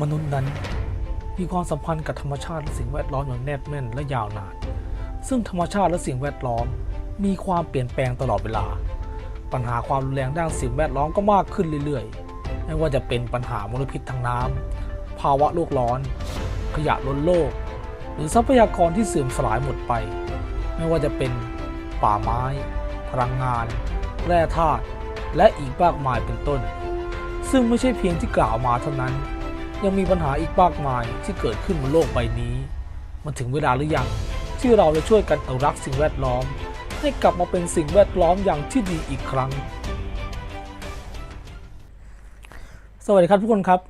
มนุษย์นั้นมีความสัมพันธ์กับธรรมชาติและสิ่งแวดล้อมอย่างแนบแน่นและยาวนาน ซึ่งธรรมชาติและสิ่งแวดล้อม มีความเปลี่ยนแปลงตลอดเวลา ปัญหาความรุนแรงด้านสิ่งแวดล้อมก็มากขึ้นเรื่อยๆ ไม่ว่าจะเป็นปัญหามลพิษทางน้ำภาวะโลกร้อน ขยะล้นโลก หรือทรัพยากรที่เสื่อมสลายหมดไป ไม่ว่าจะเป็นป่าไม้ พลังงาน แร่ธาตุ และอีกมากมายเป็นต้น ซึ่งไม่ใช่เพียงที่กล่าวมาเท่านั้น ยังมีปัญหาอีกมากมายที่เกิดขึ้นบนโลกใบนี้ มันถึงเวลาหรือยัง ที่เราจะช่วยกันอนุรักษ์สิ่งแวดล้อม ให้กลับมาเป็นสิ่งแวดล้อมอย่างที่ดีอีกครั้ง สวัสดีครับทุกคนครับ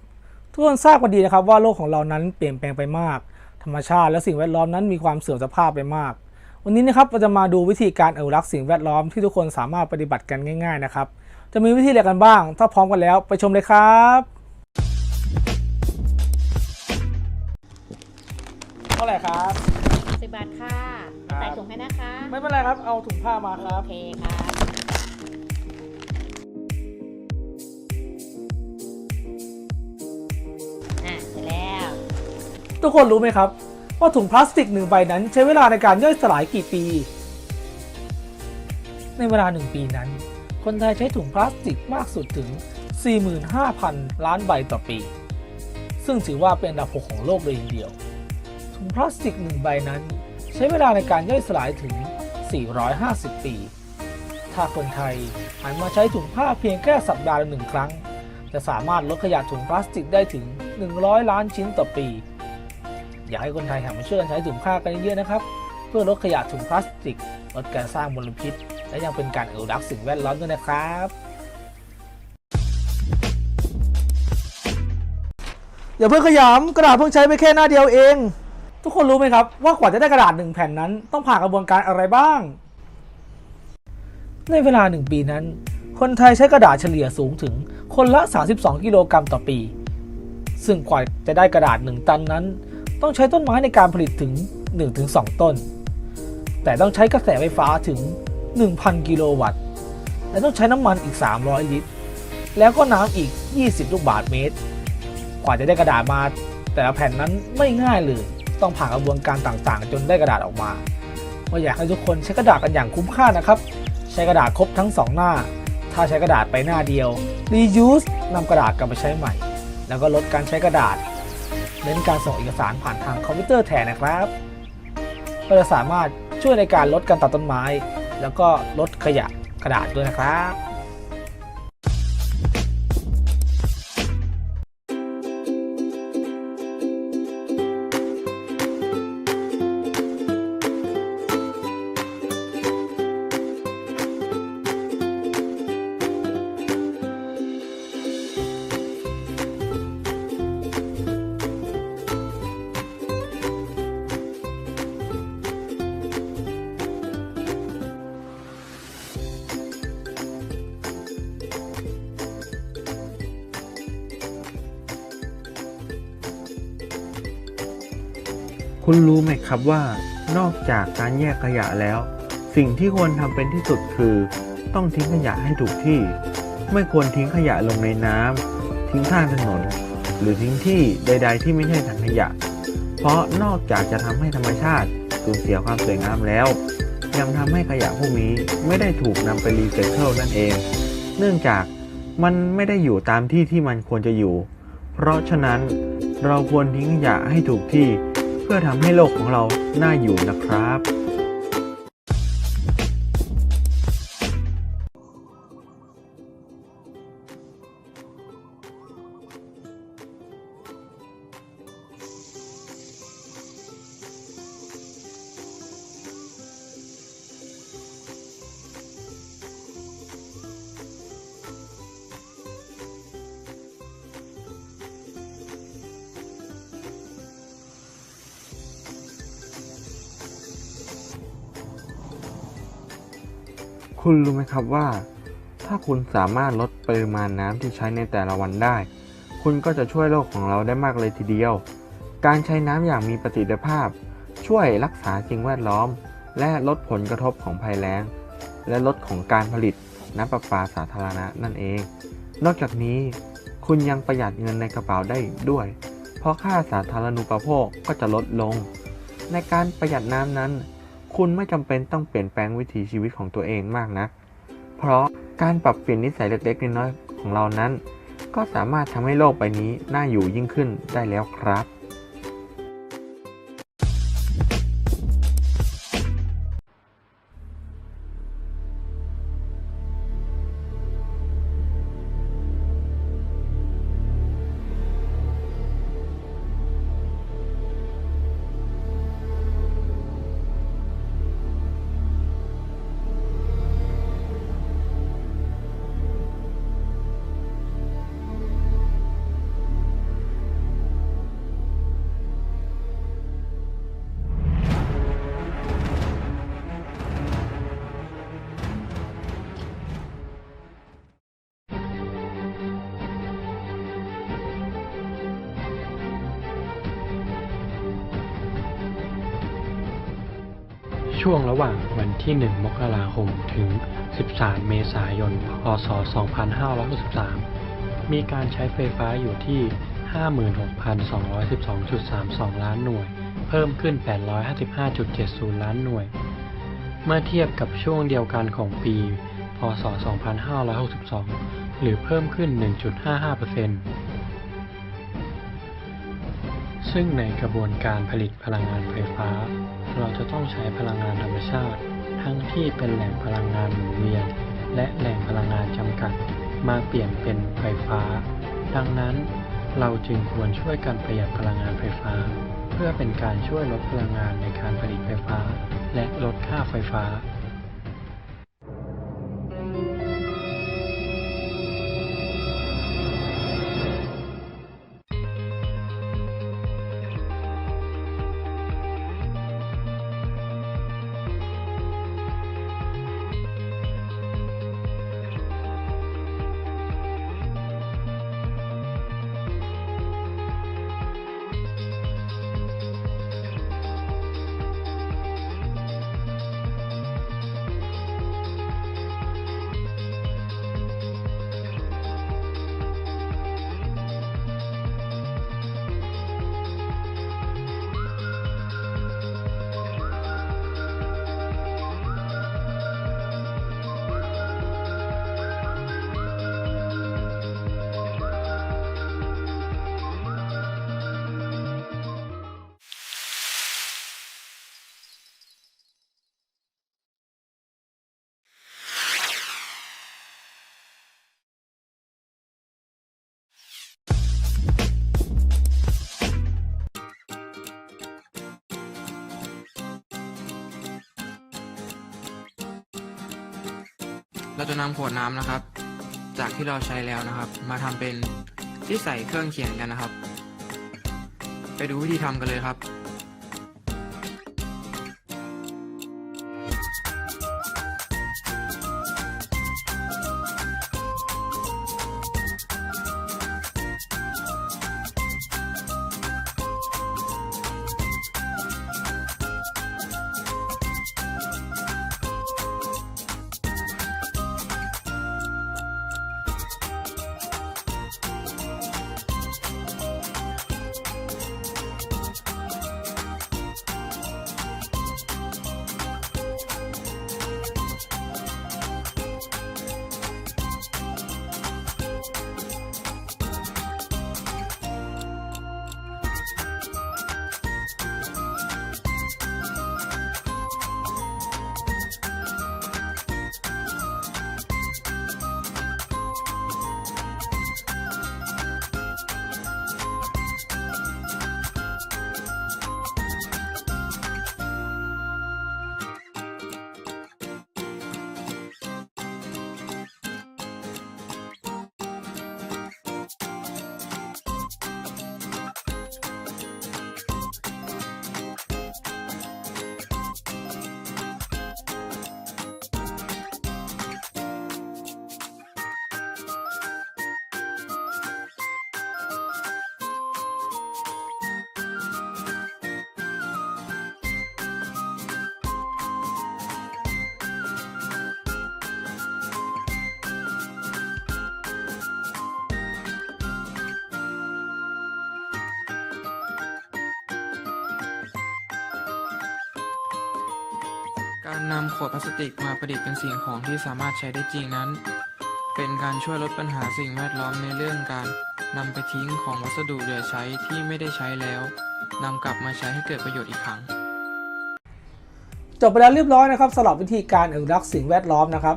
ทุกคนทราบกันดีนะครับว่าโลกของเรานั้นเปลี่ยนแปลงไปมาก ธรรมชาติและสิ่งแวดล้อมนั้นมีความเสื่อมสภาพไปมาก วันนี้นะครับเราจะมาดูวิธีการอนุรักษ์สิ่งแวดล้อมที่ทุกคนสามารถปฏิบัติกันง่าย ๆ นะครับ จะมีวิธีอะไรกันบ้าง ถ้าพร้อมกันแล้วไปชมเลยครับ ท่าไหร่ครับ สิบบาทค่ะครับ ใส่ถุงให้นะคะ ไม่เป็นไรครับ เอาถุงผ้ามาครับ โอเคค่ะอะเสร็จแล้ว ทุกคนรู้ไหมครับ ว่าถุงพลาสติกหนึ่งใบนั้นใช้เวลาในการย่อยสลายกี่ปี ในเวลาหนึ่งปีนั้น คนไทยใช้ถุงพลาสติกมากสุดถึง 45,000 ล้านใบต่อปี ซึ่งถือว่าเป็นอันดับ6ของโลกเลยทีเดียว ถุงพลาสติกหนึ่งใบนั้น ใช้เวลาในการย่อยสลายถึง 450 ปี ถ้าคนไทยหันมาใช้ถุงผ้าเพียงแค่สัปดาห์ละหนึ่งครั้ง จะสามารถลดขยะถุงพลาสติกได้ถึง 100 ล้านชิ้นต่อปี อยากให้คนไทยหันมาช่วยกันใช้ถุงผ้ากันเยอะๆนะครับ เพื่อลดขยะถุงพลาสติก ลดการสร้างมลพิษ และยังเป็นการอนุรักษ์สิ่งแวดล้อมด้วยนะครับอย่าเพิ่งขยำกระดาษเพิ่งใช้ไปแค่หน้าเดียวเอง ทุกคนรู้ไหมครับว่ากว่าจะได้กระดาษหนึ่งแผ่นนั้นต้องผ่านกระบวนการอะไรบ้าง ในเวลาหนึ่งปีนั้น คนไทยใช้กระดาษเฉลี่ยสูงถึงคนละ 32 กิโลกรัมต่อปี ซึ่งกว่าจะได้กระดาษ 1 ตันนั้น ต้องใช้ต้นไม้ในการผลิตถึง 1-2 ต้น แต่ต้องใช้กระแสไฟฟ้าถึง 1,000 กิโลวัตต์ และต้องใช้น้ำมันอีก 300 ลิตร แล้วก็น้ำอีก 20 ลูกบาศก์เมตร กว่าจะได้กระดาษมาแต่ละแผ่นนั้นไม่ง่ายเลย ต้องผ่านกระบวนการต่างๆ จนได้กระดาษออกมาก็อยากให้ทุกคนใช้กระดาษกันอย่างคุ้มค่านะครับ ใช้กระดาษครบทั้ง 2 หน้า ถ้าใช้กระดาษไปหน้าเดียว reuse นำกระดาษกลับไปใช้ใหม่ แล้วก็ลดการใช้กระดาษ เน้นการส่งเอกสารผ่านทางคอมพิวเตอร์แทนนะครับก็จะสามารถช่วยในการลดการตัดต้นไม้ แล้วก็ลดขยะกระดาษด้วยนะครับ คุณรู้ไหมครับว่า นอกจากการแยกขยะแล้ว สิ่งที่ควรทำเป็นที่สุดคือ ต้องทิ้งขยะให้ถูกที่ ไม่ควรทิ้งขยะลงในน้ำทิ้งข้างถนน หรือทิ้งที่ใด ๆ ที่ไม่ใช่ถังขยะ เพราะนอกจากจะทำให้ธรรมชาติสูญเสียความสวยงามแล้ว ยังทำให้ขยะพวกนี้ไม่ได้ถูกนำไปรีไซเคิลนั่นเอง เนื่องจากมันไม่ได้อยู่ตามที่ที่มันควรจะอยู่ เพราะฉะนั้นเราควรทิ้งขยะให้ถูกที่ เพื่อทำให้โลกของเราน่าอยู่นะครับ คุณรู้ไหมครับว่า ถ้าคุณสามารถลดปริมาณน้ำที่ใช้ในแต่ละวันได้ คุณก็จะช่วยโลกของเราได้มากเลยทีเดียว การใช้น้ำอย่างมีประสิทธิภาพ ช่วยรักษาสิ่งแวดล้อม และลดผลกระทบของภัยแล้ง และลดของการผลิตน้ำประปาสาธารณะนั่นเอง นอกจากนี้คุณยังประหยัดเงินในกระเป๋าได้อีกด้วย เพราะค่าสาธารณูปโภคก็จะลดลง ในการประหยัดน้ำนั้น คุณไม่จำเป็นต้องเปลี่ยนแปลงวิถีชีวิตของตัวเองมากนัก เพราะการปรับเปลี่ยนนิสัยเล็กๆน้อยๆของเรานั้น ก็สามารถทำให้โลกใบนี้น่าอยู่ยิ่งขึ้นได้แล้วครับ ช่วงระหว่างวันที่ 1 มกราคม ถึง 13 เมษายน พศ 2563 มีการใช้ไฟฟ้าอยู่ที่ 56,212.32 ล้านหน่วย เพิ่มขึ้น 855.70 ล้านหน่วย เมื่อเทียบกับช่วงเดียวกันของปี พศ 2562 หรือเพิ่มขึ้น 1.55% ซึ่งในกระบวนการผลิตพลังงานไฟฟ้า เราจะต้องใช้พลังงานธรรมชาติ ทั้งที่เป็นแหล่งพลังงานหมุนเวียน และแหล่งพลังงานจำกัด มาเปลี่ยนเป็นไฟฟ้า ดังนั้น เราจึงควรช่วยกันประหยัดพลังงานไฟฟ้า เพื่อเป็นการช่วยลดพลังงานในการผลิตไฟฟ้า และลดค่าไฟฟ้า เราจะนำขวดน้ำนะครับ จากที่เราใช้แล้วนะครับ มาทำเป็นที่ใส่เครื่องเขียนกันนะครับ ไปดูวิธีทำกันเลยครับ การนำขวดพลาสติกมาประดิษฐ์เป็นสิ่งของที่สามารถใช้ได้จริงนั้น เป็นการช่วยลดปัญหาสิ่งแวดล้อมในเรื่องการนำไปทิ้งของวัสดุเหลือใช้ที่ไม่ได้ใช้แล้วนำกลับมาใช้ให้เกิดประโยชน์อีกครั้ง จบไปแล้วเรียบร้อยนะครับสำหรับวิธีการอนุรักษ์สิ่งแวดล้อมนะครับ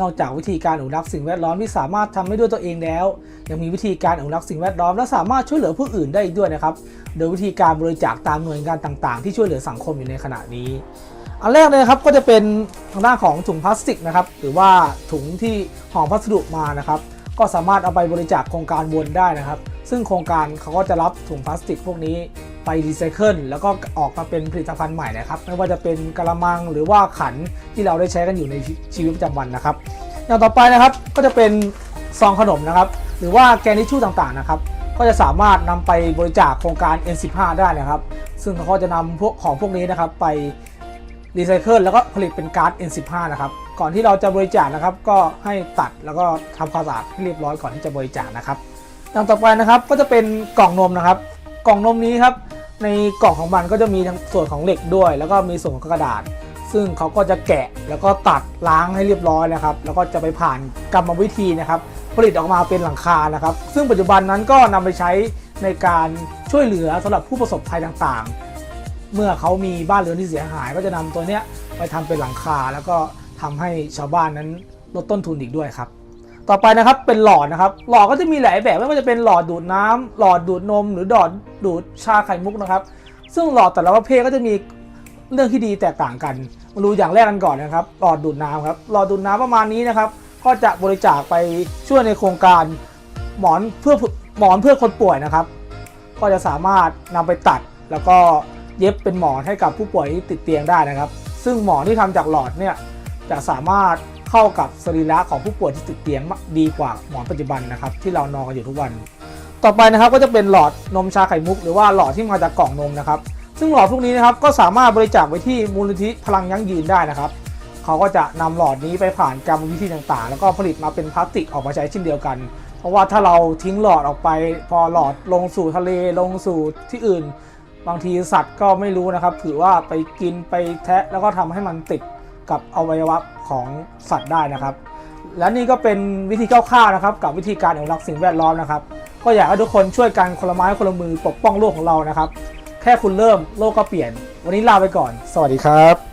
นอกจากวิธีการอนุรักษ์สิ่งแวดล้อมที่สามารถทำได้ด้วยตัวเองแล้ว ยังมีวิธีการอนุรักษ์สิ่งแวดล้อมและสามารถช่วยเหลือผู้อื่นได้อีกด้วยนะครับ โดยวิธีการบริจาคตามหน่วยงานต่าง ๆ ที่ช่วยเหลือสังคมอยู่ในขณะนี้ อันแรกเลยนะครับก็จะเป็นทางด้านของถุงพลาสติกนะครับหรือว่าถุงที่ห่อพัสดุมานะครับ ก็สามารถเอาไปบริจาคโครงการวนได้นะครับ ซึ่งโครงการเขาก็จะรับถุงพลาสติกพวกนี้ไปรีไซเคิลแล้วก็ออกมาเป็นผลิตภัณฑ์ใหม่นะครับ ไม่ว่าจะเป็นกระมังหรือว่าขันที่เราได้ใช้กันอยู่ในชีวิตประจำวันนะครับ อย่างต่อไปนะครับก็จะเป็นซองขนมนะครับ หรือว่าแกนทิชชู่ต่างๆนะครับ ก็จะสามารถนำไปบริจาคโครงการ N15 ได้นะครับ ซึ่งเขาก็จะนำพวกของพวกนี้นะครับไป รีไซเคิลแล้วก็ผลิตเป็นการ์ด N15 นะครับ ก่อนที่เราจะบริจาคนะครับ ก็ให้ตัดแล้วก็ทำความสะอาดให้เรียบร้อยก่อนที่จะบริจาคนะครับอย่างต่อไปนะครับก็จะเป็นกล่องนมนะครับ กล่องนมนี้ครับในกล่องของมันก็จะมีทั้งส่วนของเหล็กด้วย แล้วก็มีส่วนของกระดาษ ซึ่งเขาก็จะแกะแล้วก็ตัดล้างให้เรียบร้อยนะครับ แล้วก็จะไปผ่านกรรมวิธีนะครับ ผลิตออกมาเป็นหลังคานะครับ ซึ่งปัจจุบันนั้นก็นำไปใช้ในการช่วยเหลือสำหรับผู้ประสบภัยต่างๆ เมื่อเขามีบ้านเรือนที่เสียหาย ก็จะนำตัวเนี้ยไปทำเป็นหลังคา แล้วก็ทำให้ชาวบ้านนั้นลดต้นทุนอีกด้วยครับ ต่อไปนะครับเป็นหลอดนะครับ หลอดก็จะมีหลายแบบไม่ว่าจะเป็นหลอดดูดน้ำหลอดดูดนม หรือหลอดดูดชาไข่มุกนะครับ ซึ่งหลอดแต่ละประเภทก็จะมีเรื่องที่ดีแตกต่างกัน มาดูอย่างแรกกันก่อนนะครับ หลอดดูดน้ำครับ หลอดดูดน้ำประมาณนี้นะครับ ก็จะบริจาคไปช่วยในโครงการหมอนเพื่อหมอนเพื่อคนป่วยนะครับ ก็จะสามารถนำไปตัดแล้วก็ เย็บเป็นหมอนให้กับผู้ป่วยที่ติดเตียงได้นะครับ ซึ่งหมอนที่ทำจากหลอดเนี่ยจะสามารถเข้ากับสรีระของผู้ป่วยที่ติดเตียงดีกว่าหมอนปัจจุบันนะครับที่เรานอนกันอยู่ทุกวัน ต่อไปนะครับก็จะเป็นหลอดนมชาไข่มุก หรือว่าหลอดที่มาจากกล่องนมนะครับ ซึ่งหลอดพวกนี้นะครับก็สามารถบริจาคไปที่มูลนิธิพลังยั่งยืนได้นะครับเขาก็จะนำหลอดนี้ไปผ่านกรรมวิธีต่างๆ แล้วก็ผลิตมาเป็นพลาสติกออกมาใช้เช่นเดียวกัน เพราะว่าถ้าเราทิ้งหลอดออกไป พอหลอดลงสู่ทะเลลงสู่ที่อื่น บางทีสัตว์ก็ไม่รู้นะครับถือว่าไปกินไปแทะแล้วก็ทำให้มันติดกับอวัยวะของสัตว์ได้นะครับ และนี่ก็เป็นวิธีคร่าวๆนะครับ กับวิธีการอนุรักษ์สิ่งแวดล้อมนะครับ ก็อยากให้ทุกคนช่วยกันคนละไม้คนละมือปกป้องโลกของเรานะครับ แค่คุณเริ่มโลกก็เปลี่ยน วันนี้ลาไปก่อน สวัสดีครับ